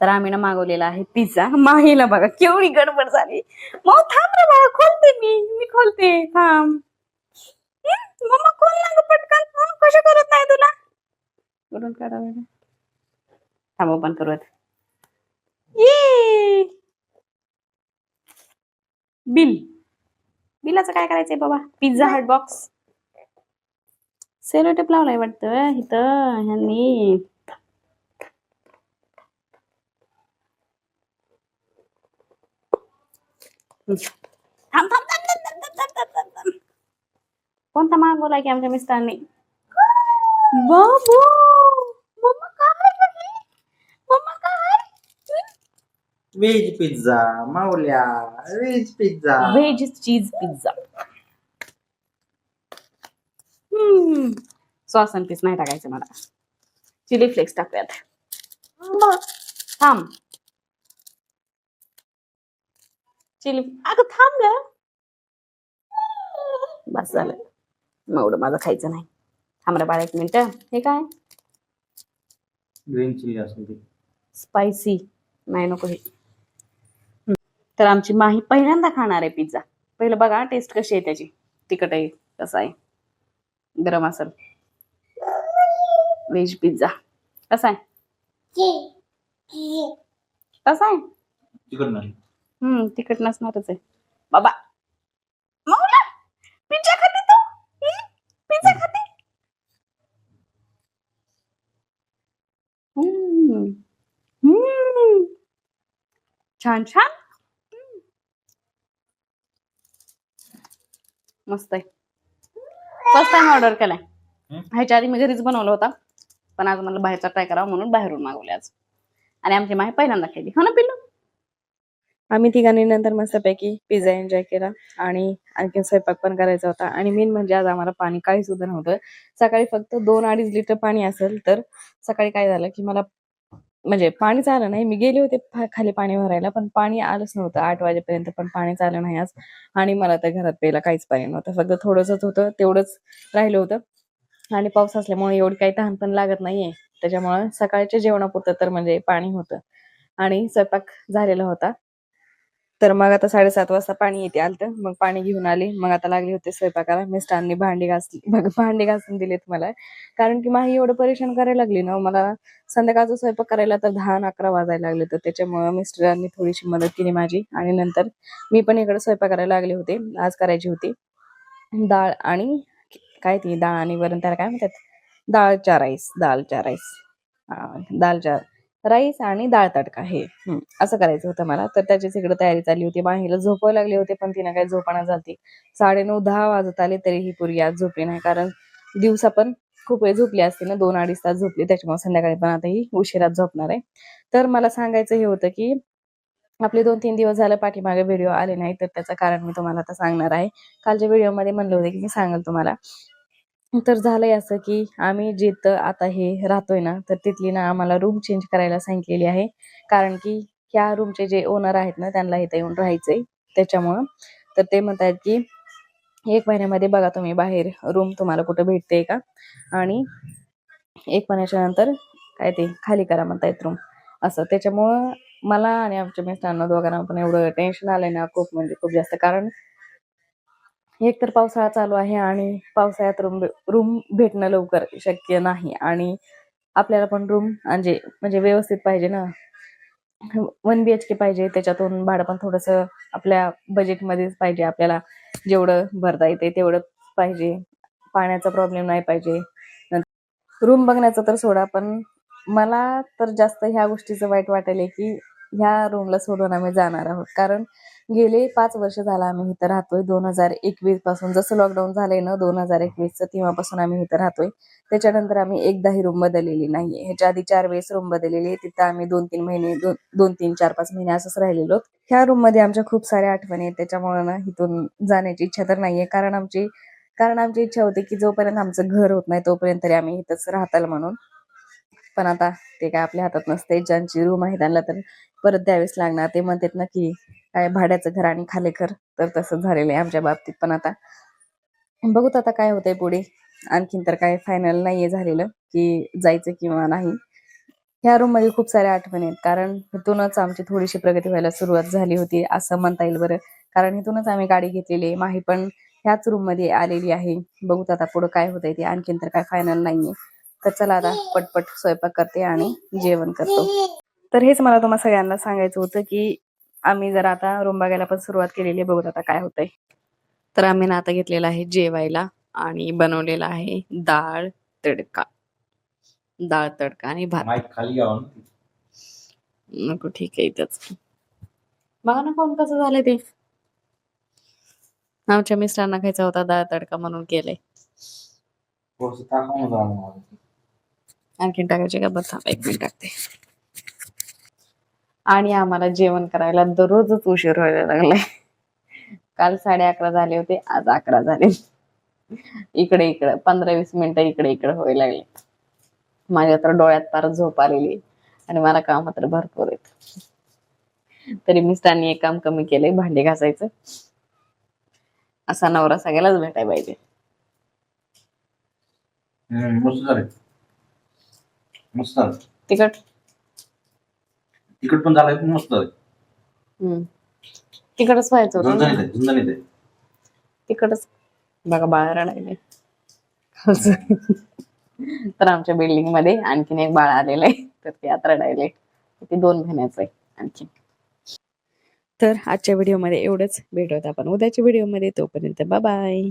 तर आम्ही ना मागवलेला आहे पिझ्झा माहीला बघा केवढी गडबड झाली. मग थांब रे बाळा खोलते मी. मी खोलते. थांब. मम्मा खोल ना पटकन. कशा करत नाही तुला? कुठून काढावं थांब ओपन करूयात. ये. बिल. बिलाचं काय करायचंय बाबा? Pizza Hut box cello tape लावलाय वाटतं इथं ह्यांनी. थांब थांब थांब थांब थांब कोणता मागवला की आमच्या मिस्टरांनी? बाबू veg pizza माऊल्या veg pizza veg cheese pizza sauce आणि पीस नाही टाकायचं मला. चिली फ्लेक्स टाकूयात. थांब. चिली. अगं थांब ग. बस झालं. मग माझं खायचं नाही. थांब रे बाळा एक मिनिट. हे काय? ग्रीन चिली असून ती स्पायसी. नाही नको हे. तर आमची माही पहिल्यांदा खाणार आहे पिझ्झा. पहिलं बघा टेस्ट कशी आहे त्याची. तिखट आहे कसं आहे. गरम असेल. व्हेज पिझ्झा कसा आहे? कसा आहे? तिकड नाही. हम्म तिखट नसणारच आहे बाबा माऊला पिझ्झा खाते तू हम्म? पिझ्झा खाते हम्म. हम्म. छान छान. मस्त आहे फर्स्ट टाइम ऑर्डर केलाय. ह्याच्या आधी मी घरीच बनवला होता पण आज मला बाहेरचा ट्राय करावा म्हणून बाहेरून मागवले आज आणि आमची माही पहिल्यांदा केली हो ना पिल्लू आम्ही तिघांनी नंतर मस्तपैकी पिझ्झा एन्जॉय केला आणि आणखी स्वयंपाक पण करायचा होता. आणि मेन म्हणजे आज आम्हाला पाणी काही सुद्धा नव्हतं. सकाळी फक्त दोन अडीच लिटर पाणी असेल तर सकाळी काय झालं की मला म्हणजे पाणीच आलं नाही. मी गेले होते खाली पाणी भरायला पण पाणी आलंच नव्हतं. आठ वाजेपर्यंत पण पाणीच आलं नाही आज. आणि मला तर घरात प्यायला काहीच पाणी नव्हतं. फक्त थोडंसंच होतं तेवढंच राहिलं होतं. आणि पाऊस असल्यामुळे एवढी काही तहान पण लागत नाहीये. त्याच्यामुळे सकाळच्या जेवणापुरतं तर म्हणजे पाणी होतं. आणि स्वयंपाक झालेला होता. तर मग आता साडेसात वाजता पाणी येते आलं मग पाणी घेऊन आले. मग आता लागले होते स्वयंपाकाला. मिस्टरांनी भांडी घासली. मग भांडी घासून दिलेत मला. कारण की माही एवढं परेशान करायला लागली ना. मला संध्याकाळचा स्वयंपाक करायला तर दहा अकरा वाजायला लागले तर त्याच्यामुळे मिस्टरांनी थोडीशी मदत केली माझी. आणि नंतर मी पण इकडे स्वयंपाक करायला लागले होते. आज करायची होती. डाळ आणि काय ती? डाळ आणि वरण त्याला काय म्हणतात? डाळचा राईस. दालचा राईस. दालचा राईस आणि डाळ तडका हे. असं करायचं होतं मला. तर त्याचीच इकडे तयारी चालली होती. माहीला झोपायला लागली होती पण तिनं काही झोपणा झाली साडे नऊ दहा वाजत आले तरी ही पूर्वी आज झोपली नाही. कारण दिवसा पण खूप वेळ झोपली असते ना. दोन अडीच तास झोपली. त्याच्यामुळे संध्याकाळी पण आता ही उशिरात झोपणार आहे. तर मला सांगायचं हे होतं की आपले दोन तीन दिवस झालं पाठीमागे व्हिडिओ आले नाही. तर त्याचं कारण मी तुम्हाला आता सांगणार आहे. कालच्या व्हिडिओमध्ये म्हणलं होते की मी सांगेल तुम्हाला. तर झालंय असं की आम्ही जिथं आता हे राहतोय ना तर तिथली ना आम्हाला रूम चेंज करायला सांगितलेली आहे. कारण की ह्या रूमचे जे ओनर आहेत ना त्यांना इथं येऊन राहायचंय. त्याच्यामुळं तर ते म्हणतायत की एक महिन्यामध्ये बघा तुम्ही बाहेर रूम तुम्हाला कुठं भेटते का? आणि एक महिन्याच्या नंतर काय ते खाली करा म्हणतायत रूम असं. त्याच्यामुळं मला आणि आमच्या मिस्टरांना दोघांना पण एवढं टेन्शन आलंय ना खूप म्हणजे खूप जास्त. कारण एक तर पावसाळा चालू आहे आणि पावसाळ्यात रूम रूम भेटणं लवकर शक्य नाही आणि आपल्याला पण रूम म्हणजे म्हणजे व्यवस्थित पाहिजे ना. वन बी एच के पाहिजे त्याच्यातून भाडं पण थोडंसं आपल्या बजेटमध्येच पाहिजे. आपल्याला जेवढं भरता येते तेवढं पाहिजे. पाण्याचा प्रॉब्लेम नाही पाहिजे. रूम बघण्याचं तर सोडा पण मला तर जास्त ह्या गोष्टीचं वाईट वाटेल की ह्या रूमला सोडून आम्ही जाणार आहोत. कारण गेले पाच वर्ष झाला आम्ही इथं राहतोय. दोन हजार एकवीसपासून जसं लॉकडाऊन झालंय ना दोन हजार एकवीसचं तेव्हापासून आम्ही इथं राहतोय. त्याच्यानंतर आम्ही एकदाही रूम बदललेली नाहीये. ह्याच्या आधी चार वेळेस रूम बदललेली आहे. तिथं आम्ही दोन तीन महिने दोन दोन तीन चार पाच महिने असंच राहिलेलो ह्या रूममध्ये आमच्या खूप साऱ्या आठवणी आहेत. त्याच्यामुळे ना इथून जाण्याची इच्छा तर नाहीये. कारण आमची कारण आमची इच्छा होती की जोपर्यंत आमचं घर होत नाही तोपर्यंत तरी आम्ही इथंच राहताल म्हणून. पण आता ते काय आपल्या हातात नसते ज्यांची रूम आहे त्यांना तर परत द्यावीच लागणार. ते म्हणतात ना की काय भाड्याचं घर आणि खाले घर तर तसं झालेलं आहे आमच्या बाबतीत. पण आता बघूत आता काय होतंय पुढे. आणखीन तर काय फायनल नाहीये झालेलं की जायचं किंवा नाही. ह्या रूममध्ये खूप साऱ्या आठवणी आहेत. कारण इथूनच आमची थोडीशी प्रगती व्हायला सुरुवात झाली होती असं म्हणता येईल बरं. कारण इथूनच आम्ही गाडी घेतलेली आहे. माही पण ह्याच रूममध्ये आलेली आहे. बघूत आता पुढे काय होतंय ते. आणखीन तर काय फायनल नाहीये. तर चला आता पटपट स्वयंपाक करते आणि जेवण करतो. तर हेच मला तुम्हाला सगळ्यांना सांगायचं होतं की आम्ही जर आता रूम बघायला पण सुरुवात केलेली आहे. बघूत आता काय होतंय. तर आम्ही ना आता घेतलेला आहे जेवायला आणि बनवलेला आहे डाळ तडका. डाळ तडका आणि भात. खाली नको ठीक आहे इथंच. बघा ना कोण कसं झालंय ते. आमच्या मिस्टरांना खायचा होता डाळ तडका म्हणून केलंय थोडस टाकावं ना जरा मला. आणखीन टाकायचे का? बरं एक मिनिट टाकते. आणि आम्हाला जेवण करायला दररोजच उशीर व्हायला लागलाय. काल साडे अकरा झाले होते आज अकरा झाले. इकडे इकडे पंधरा वीस मिनिटं इकडे इकडे व्हायला लागले. माझ्या तर डोळ्यात फार झोप आलेली आणि मला काम तर भरपूर आहेत. तरी मिस्टरांनी एक काम कमी केलंय भांडे घासायचं. असा नवरा सगळ्यालाच भेटायला पाहिजे. मस्त. तिकट तिकट पण झालंय पण मस्त. हम्म. तिकडच व्हायचं होतं झणझणीत ना. आहे झणझणीत आहे. तिकडच बघा बाळ रडायले तर आमच्या बिल्डिंगमध्ये आणखीन एक बाळ आलेलं आहे. तर ते आता रडायले ते दोन महिन्याचं आहे आणखी तर आजच्या व्हिडिओमध्ये एवढंच. भेटूयात आपण उद्याच्या व्हिडिओमध्ये. तोपर्यंत बाय.